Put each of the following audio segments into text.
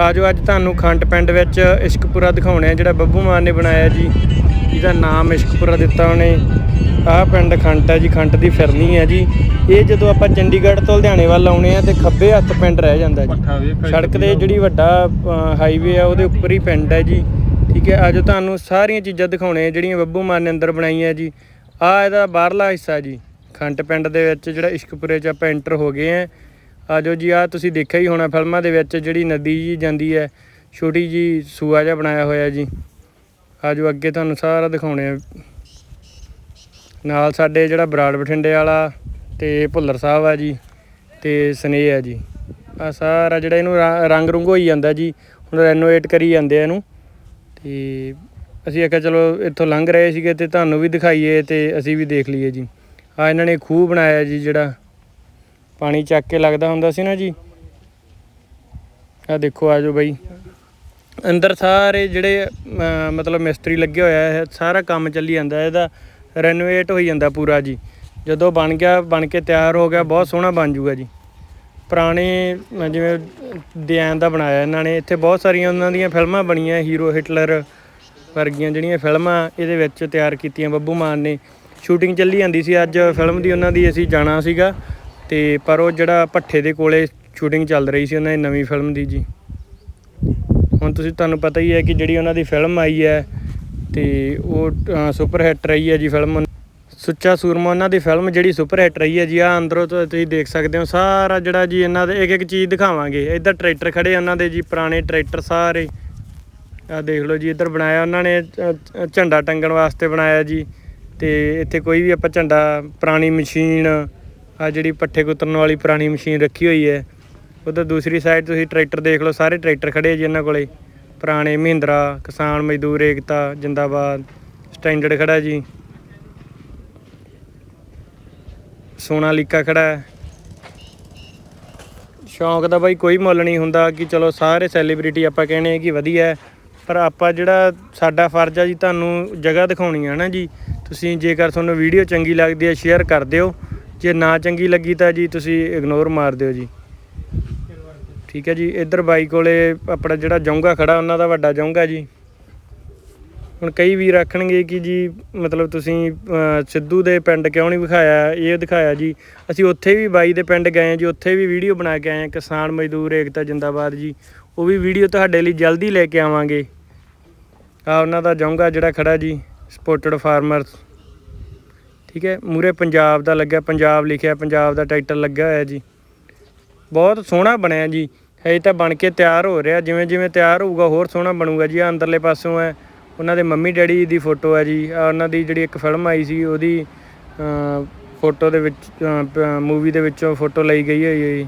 ਆਜੋ ਅੱਜ ਤੁਹਾਨੂੰ ਖੰਡ ਪਿੰਡ ਵਿੱਚ ਇਸ਼ਕਪੁਰਾ ਦਿਖਾਉਣੇ ਆ ਜਿਹੜਾ ਬੱਬੂ ਮਾਨ ਨੇ ਬਣਾਇਆ ਜੀ। ਇਹਦਾ ਨਾਮ ਇਸ਼ਕਪੁਰਾ ਦਿੱਤਾ ਉਹਨੇ। ਆਹ ਪਿੰਡ ਖੰਟ ਹੈ ਜੀ ਖੰਟ ਦੀ ਫਿਰਨੀ ਹੈ ਜੀ। ਇਹ ਜਦੋਂ ਆਪਾਂ ਚੰਡੀਗੜ੍ਹ ਤੋਂ ਲੁਧਿਆਣੇ ਵੱਲ ਆਉਣੇ ਆ ਤੇ ਖੱਬੇ ਹੱਥ ਪਿੰਡ ਰਹਿ ਜਾਂਦਾ ਜੀ। ਸੜਕ ਦੇ ਜਿਹੜੀ ਵੱਡਾ ਹਾਈਵੇ ਆ ਉਹਦੇ ਉੱਪਰ ਹੀ ਪਿੰਡ ਹੈ ਜੀ। ਠੀਕ ਹੈ ਆਜੋ ਤੁਹਾਨੂੰ ਸਾਰੀਆਂ ਚੀਜ਼ਾਂ ਦਿਖਾਉਣੇ ਆ ਜਿਹੜੀਆਂ ਬੱਬੂ ਮਾਨ ਨੇ ਅੰਦਰ ਬਣਾਈਆਂ ਜੀ। ਆ ਇਹਦਾ ਬਾਹਰਲਾ ਹਿੱਸਾ ਜੀ ਖੰਟ ਪਿੰਡ ਦੇ ਵਿੱਚ ਜਿਹੜਾ ਇਸ਼ਕਪੁਰੇ 'ਚ ਆਪਾਂ ਐਂਟਰ ਹੋ ਗਏ ਆ। ਆਜੋ ਜੀ ਆ ਤੁਸੀਂ ਦੇਖਿਆ ਹੀ ਹੋਣਾ ਫਿਲਮਾਂ ਦੇ ਵਿੱਚ ਜਿਹੜੀ ਨਦੀ ਜੀ ਜਾਂਦੀ ਹੈ, ਛੋਟੀ ਜੀ ਸੂਆ ਜਿਹਾ ਬਣਾਇਆ ਹੋਇਆ ਜੀ। ਆਜੋ, ਅੱਗੇ ਤੁਹਾਨੂੰ ਸਾਰਾ ਦਿਖਾਉਣੇ ਆ। ਨਾਲ ਸਾਡੇ ਜਿਹੜਾ ਬਰਾੜ ਬਠਿੰਡੇ ਵਾਲਾ ਤੇ ਭੁੱਲਰ ਸਾਹਿਬ ਆ ਜੀ ਤੇ ਸਨੇਹ ਆ ਜੀ। ਆ ਸਾਰਾ ਜਿਹੜਾ ਇਹਨੂੰ ਰ- ਰੰਗ ਰੁੰਗ ਹੋਈ ਜਾਂਦਾ ਜੀ, ਹੁਣ ਰੈਨੋਵੇਟ ਕਰੀ ਜਾਂਦੇ ਆ ਇਹਨੂੰ। ਤੇ ਅਸੀਂ ਆਖਿਆ ਚਲੋ ਇੱਥੋਂ ਲੰਘ ਰਹੇ ਸੀਗੇ ਤੇ ਤੁਹਾਨੂੰ ਵੀ ਦਿਖਾਈਏ ਤੇ ਅਸੀਂ ਵੀ ਦੇਖ ਲਈਏ ਜੀ। ਆ ਇਹਨਾਂ ਨੇ ਖੂਹ ਬਣਾਇਆ ਜੀ ਜਿਹੜਾ ਪਾਣੀ ਚੱਕ ਕੇ ਲੱਗਦਾ ਹੁੰਦਾ ਸੀ ਨਾ ਜੀ। ਆ ਦੇਖੋ ਆਜੋ ਬਾਈ। ਅੰਦਰ ਸਾਰੇ ਜਿਹੜੇ ਮਤਲਬ ਮਿਸਤਰੀ ਲੱਗੇ ਹੋਇਆ ਹੈ ਸਾਰਾ ਕੰਮ ਚੱਲੀ ਜਾਂਦਾ, ਇਹਦਾ ਰੈਨੋਵੇਟ ਹੋਈ ਜਾਂਦਾ ਪੂਰਾ ਜੀ। ਜਦੋਂ ਬਣ ਗਿਆ, ਬਣ ਕੇ ਤਿਆਰ ਹੋ ਗਿਆ, ਬਹੁਤ ਸੋਹਣਾ ਬਣ ਜੂਗਾ ਜੀ। ਪੁਰਾਣੇ ਜਿਵੇਂ ਡਿਜ਼ਾਈਨ ਦਾ ਬਣਾਇਆ ਇਹਨਾਂ ਨੇ, ਇੱਥੇ ਬਹੁਤ ਸਾਰੀਆਂ ਉਹਨਾਂ ਦੀਆਂ ਫਿਲਮਾਂ ਬਣੀਆਂ ਹੀਰੋ ਹਿਟਲਰ ਵਰਗੀਆਂ ਜਿਹੜੀਆਂ ਫਿਲਮਾਂ, ਇਹਦੇ ਵਿੱਚ ਤਿਆਰ ਕੀਤੀਆਂ ਬੱਬੂ ਮਾਨ ਨੇ। ਸ਼ੂਟਿੰਗ ਚੱਲੀ ਜਾਂਦੀ ਸੀ, ਅੱਜ ਫਿਲਮ ਦੀ ਉਹਨਾਂ ਦੀ ਅਸੀਂ ਜਾਣਾ ਸੀਗਾ। ਤੇ ਪਰ ਉਹ ਜਿਹੜਾ ਭੱਠੇ ਦੇ ਕੋਲੇ ਸ਼ੂਟਿੰਗ ਚੱਲ ਰਹੀ ਸੀ, ਉਹਨਾਂ ਦੀ ਨਵੀਂ ਫਿਲਮ ਦੀ ਜੀ। ਹੁਣ ਤੁਸੀਂ, ਤੁਹਾਨੂੰ ਪਤਾ ਹੀ ਹੈ ਕਿ ਜਿਹੜੀ ਉਹਨਾਂ ਦੀ ਫਿਲਮ ਆਈ ਹੈ ਤੇ ਉਹ ਸੁਪਰ ਹਿੱਟ ਰਹੀ ਹੈ ਜੀ ਫਿਲਮ ਸੁੱਚਾ ਸੂਰਮਾ, ਉਹਨਾਂ ਦੀ ਫਿਲਮ ਜਿਹੜੀ ਸੁਪਰ ਹਿੱਟ ਰਹੀ ਹੈ ਜੀ ਆ ਅੰਦਰੋਂ ਤੁਸੀਂ ਦੇਖ ਸਕਦੇ ਹੋ, ਸਾਰਾ ਜਿਹੜਾ ਜੀ ਇਹਨਾਂ ਦੇ ਇੱਕ ਇੱਕ ਚੀਜ਼ ਦਿਖਾਵਾਂਗੇ। ਇੱਧਰ ਟਰੈਕਟਰ ਖੜੇ ਉਹਨਾਂ ਦੇ ਜੀ, ਪੁਰਾਣੇ ਟਰੈਕਟਰ ਸਾਰੇ। ਆ ਦੇਖ ਲਓ ਜੀ, ਇੱਧਰ ਬਣਾਇਆ ਉਹਨਾਂ ਨੇ ਝੰਡਾ ਟੰਗਣ ਵਾਸਤੇ ਬਣਾਇਆ ਜੀ। ਤੇ ਇੱਥੇ ਕੋਈ ਵੀ ਆਪਾਂ ਝੰਡਾ, ਪੁਰਾਣੀ ਮਸ਼ੀਨ ਆ ਜਿਹੜੀ ਪੱਠੇ ਕੁਤਰਨ ਵਾਲੀ ਪੁਰਾਣੀ ਮਸ਼ੀਨ ਰੱਖੀ ਹੋਈ ਹੈ। ਉਧਰ ਦੂਸਰੀ ਸਾਈਡ ਤੁਸੀਂ ਟਰੈਕਟਰ ਦੇਖ ਲਓ, ਸਾਰੇ ਟਰੈਕਟਰ ਖੜੇ ਜੀ ਇਹਨਾਂ ਕੋਲੇ। ਪੁਰਾਣੇ ਮਹਿੰਦਰਾ, ਕਿਸਾਨ ਮਜ਼ਦੂਰ, ਏਕਤਾ, ਜਿੰਦਾਬਾਦ, ਸਟੈਂਡਰਡ ਖੜਾ ਜੀ। ਸੋਨਾਲੀਕਾ ਖੜਾ ਹੈ। ਸ਼ੌਂਕ ਦਾ ਬਾਈ ਕੋਈ ਮੁੱਲ ਨਹੀਂ ਹੁੰਦਾ ਕਿ ਚਲੋ ਸਾਰੇ ਸੈਲੀਬ੍ਰਿਟੀ ਆਪਾਂ ਕਹਿੰਦੇ ਆ ਕਿ ਵਧੀਆ ਪਰ ਆਪਾਂ ਜਿਹੜਾ ਸਾਡਾ ਫਰਜ਼ ਆ ਜੀ ਤੁਹਾਨੂੰ ਜਗ੍ਹਾ ਦਿਖਾਉਣੀ ਆ ਨਾ ਜੀ। ਤੁਸੀਂ ਜੇਕਰ ਤੁਹਾਨੂੰ ਵੀਡੀਓ ਚੰਗੀ ਲੱਗਦੀ ਹੈ ਸ਼ੇਅਰ ਕਰ ਦਿਓ। ਜੇ ਨਾ ਚੰਗੀ ਲੱਗੀ ਤਾਂ ਜੀ ਤੁਸੀਂ ਇਗਨੋਰ ਮਾਰ ਦਿਓ ਜੀ। ਠੀਕ ਹੈ ਜੀ, ਇੱਧਰ ਬਾਈ ਕੋਲੇ ਆਪਣਾ ਜਿਹੜਾ ਜੌਂਗਾ ਖੜਾ, ਉਹਨਾਂ ਦਾ ਵੱਡਾ ਜੌਂਗਾ ਜੀ। ਹੁਣ ਕਈ ਵੀਰ ਆਖਣਗੇ ਕਿ ਜੀ, ਮਤਲਬ ਤੁਸੀਂ ਸਿੱਧੂ ਦੇ ਪਿੰਡ ਕਿਉਂ ਨਹੀਂ ਵਿਖਾਇਆ? ਇਹ ਦਿਖਾਇਆ ਜੀ। ਅਸੀਂ ਉੱਥੇ ਵੀ ਬਾਈ ਦੇ ਪਿੰਡ ਗਏ ਹਾਂ ਜੀ, ਉੱਥੇ ਵੀ ਵੀਡੀਓ ਬਣਾ ਕੇ ਆਏ ਹਾਂ, ਕਿਸਾਨ ਮਜ਼ਦੂਰ, ਏਕਤਾ, ਜਿੰਦਾਬਾਦ ਜੀ। ਉਹ ਵੀ ਵੀਡੀਓ ਤੁਹਾਡੇ ਲਈ ਜਲਦੀ ਲੈ ਕੇ ਆਵਾਂਗੇ। ਆ ਉਹਨਾਂ ਦਾ ਜਾਊਂਗਾ ਜਿਹੜਾ ਖੜਾ ਜੀ ਸਪੋਰਟਡ ਫਾਰਮਰਸ। ਠੀਕ ਹੈ ਮੂਰੇ ਪੰਜਾਬ ਦਾ ਲੱਗਿਆ, ਪੰਜਾਬ ਲਿਖਿਆ, ਪੰਜਾਬ ਦਾ ਟਾਈਟਲ ਲੱਗਿਆ ਹੋਇਆ ਜੀ। ਬਹੁਤ ਸੋਹਣਾ ਬਣਿਆ ਜੀ। ਹਜੇ ਤਾਂ ਬਣ ਕੇ ਤਿਆਰ ਹੋ ਰਿਹਾ, ਜਿਵੇਂ ਜਿਵੇਂ ਤਿਆਰ ਹੋਊਗਾ, ਹੋਰ ਸੋਹਣਾ ਬਣੂਗਾ ਜੀ। ਆ ਅੰਦਰਲੇ ਪਾਸੋਂ ਹੈ, ਉਹਨਾਂ ਦੇ ਮੰਮੀ ਡੈਡੀ ਦੀ ਫੋਟੋ ਹੈ ਜੀ। ਆ ਉਹਨਾਂ ਦੀ ਜਿਹੜੀ ਇੱਕ ਫਿਲਮ ਆਈ ਸੀ, ਉਹਦੀ ਫੋਟੋ ਦੇ ਵਿੱਚ ਮੂਵੀ ਦੇ ਵਿੱਚੋਂ ਫੋਟੋ ਲਈ ਗਈ ਹੋਈ ਹੈ ਜੀ।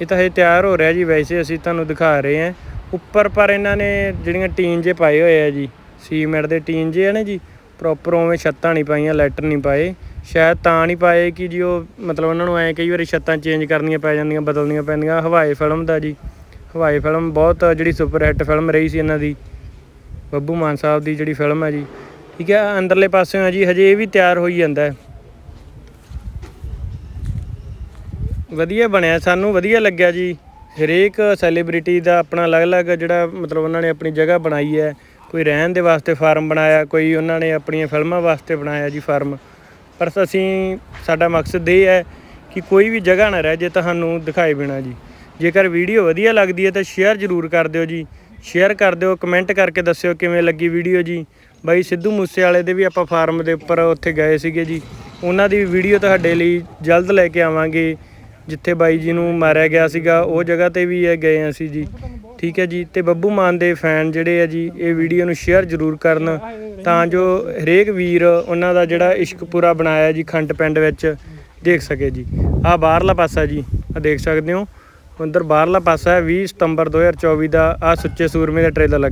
ਇਹ ਤਾਂ ਹਜੇ ਤਿਆਰ ਹੋ ਰਿਹਾ ਜੀ, ਵੈਸੇ ਅਸੀਂ ਤੁਹਾਨੂੰ ਦਿਖਾ ਰਹੇ ਹਾਂ। ਉੱਪਰ ਪਰ ਇਹਨਾਂ ਨੇ ਜਿਹੜੀਆਂ ਟੀਨ ਜੇ ਪਾਏ ਹੋਏ ਆ ਜੀ ਸੀਮੈਂਟ ਦੇ ਟੀਨ ਜੇ ਆ ਨਾ ਜੀ ਪ੍ਰੋਪਰ ਉਵੇਂ ਛੱਤਾਂ ਨਹੀਂ ਪਾਈਆਂ ਲੈਟਰ ਨਹੀਂ ਪਾਏ। ਸ਼ਾਇਦ ਤਾਂ ਨਹੀਂ ਪਾਏ ਕਿ ਜੀ ਉਹ ਮਤਲਬ ਉਹਨਾਂ ਨੂੰ ਐ ਕਈ ਵਾਰੀ ਛੱਤਾਂ ਚੇਂਜ ਕਰਨੀਆਂ ਪੈ ਜਾਂਦੀਆਂ, ਬਦਲਣੀਆਂ ਪੈਂਦੀਆਂ। ਹਵਾਈ ਫਿਲਮ ਦਾ ਜੀ। ਹਵਾਈ ਫਿਲਮ ਬਹੁਤ ਜਿਹੜੀ ਸੁਪਰ ਹਿੱਟ ਫਿਲਮ ਰਹੀ ਸੀ ਇਹਨਾਂ ਦੀ। ਬੱਬੂ ਮਾਨ ਸਾਹਿਬ ਦੀ ਜਿਹੜੀ ਫਿਲਮ ਹੈ ਜੀ। ਠੀਕ ਹੈ, ਅੰਦਰਲੇ ਪਾਸਿਓਂ ਹੈ ਜੀ, ਹਜੇ ਇਹ ਵੀ ਤਿਆਰ ਹੋਈ ਜਾਂਦਾ ਹੈ। ਵਧੀਆ ਬਣਿਆ, ਸਾਨੂੰ ਵਧੀਆ ਲੱਗਿਆ ਜੀ। ਹਰੇਕ ਸੈਲੀਬ੍ਰਿਟੀ ਦਾ ਆਪਣਾ ਅਲੱਗ-ਅਲੱਗ ਜਿਹੜਾ ਮਤਲਬ ਉਹਨਾਂ ਨੇ ਆਪਣੀ ਜਗ੍ਹਾ ਬਣਾਈ ਹੈ। ਕੋਈ ਰਹਿਣ ਦੇ ਵਾਸਤੇ ਫਾਰਮ ਬਣਾਇਆ, ਕੋਈ ਉਹਨਾਂ ਨੇ ਆਪਣੀਆਂ ਫਿਲਮਾਂ ਵਾਸਤੇ ਬਣਾਇਆ ਜੀ ਫਾਰਮ। ਪਰ ਅਸੀਂ, ਸਾਡਾ ਮਕਸਦ ਇਹ ਹੈ ਕਿ ਕੋਈ ਵੀ ਜਗ੍ਹਾ ਨਾ ਰਹਿ ਜੇ ਤੁਹਾਨੂੰ ਦਿਖਾਏ ਬਿਨਾ ਜੀ। ਜੇਕਰ ਵੀਡੀਓ ਵਧੀਆ ਲੱਗਦੀ ਹੈ ਤਾਂ ਸ਼ੇਅਰ ਜ਼ਰੂਰ ਕਰ ਦਿਓ ਜੀ। ਸ਼ੇਅਰ ਕਰ ਦਿਓ, ਕਮੈਂਟ ਕਰਕੇ ਦੱਸਿਓ ਕਿਵੇਂ ਲੱਗੀ ਵੀਡੀਓ ਜੀ। ਬਾਈ ਸਿੱਧੂ ਮੂਸੇ ਵਾਲੇ ਦੇ ਵੀ ਆਪਾਂ ਫਾਰਮ ਦੇ ਉੱਪਰ ਉੱਥੇ ਗਏ ਸੀਗੇ ਜੀ। ਉਹਨਾਂ ਦੀ ਵੀਡੀਓ ਤੁਹਾਡੇ ਲਈ ਜਲਦ ਲੈ ਕੇ ਆਵਾਂਗੇ, ਜਿੱਥੇ ਬਾਈ ਜੀ ਨੂੰ ਮਾਰਿਆ ਗਿਆ ਸੀਗਾ। ਉਹ ਜਗ੍ਹਾ ਤੇ ਵੀ ਇਹ ਗਏ ਹਾਂ ਅਸੀਂ ਜੀ। ਠੀਕ ਹੈ ਜੀ ਤੇ ਬੱਬੂ ਮਾਨ ਦੇ ਫੈਨ ਜਿਹੜੇ ਆ ਜੀ, ਇਹ ਵੀਡੀਓ ਨੂੰ ਸ਼ੇਅਰ ਜ਼ਰੂਰ ਕਰਨ ਤਾਂ ਜੋ ਹਰੇਕ ਵੀਰ ਉਹਨਾਂ ਦਾ ਜਿਹੜਾ ਇਸ਼ਕ ਪੂਰਾ ਬਣਾਇਆ ਜੀ ਖੰਡ ਪਿੰਡ ਵਿੱਚ ਦੇਖ ਸਕੇ ਜੀ। ਆਹ ਬਾਹਰਲਾ ਪਾਸਾ ਜੀ ਆ ਦੇਖ ਸਕਦੇ ਹੋ। ਅੰਦਰ ਬਾਹਰਲਾ ਪਾਸਾ ਹੈ 20 ਸਤੰਬਰ 2024 ਦਾ ਆ ਸੁੱਚੇ ਸੂਰਮੇ ਦਾ ਟ੍ਰੇਲਰ ਲੱਗ।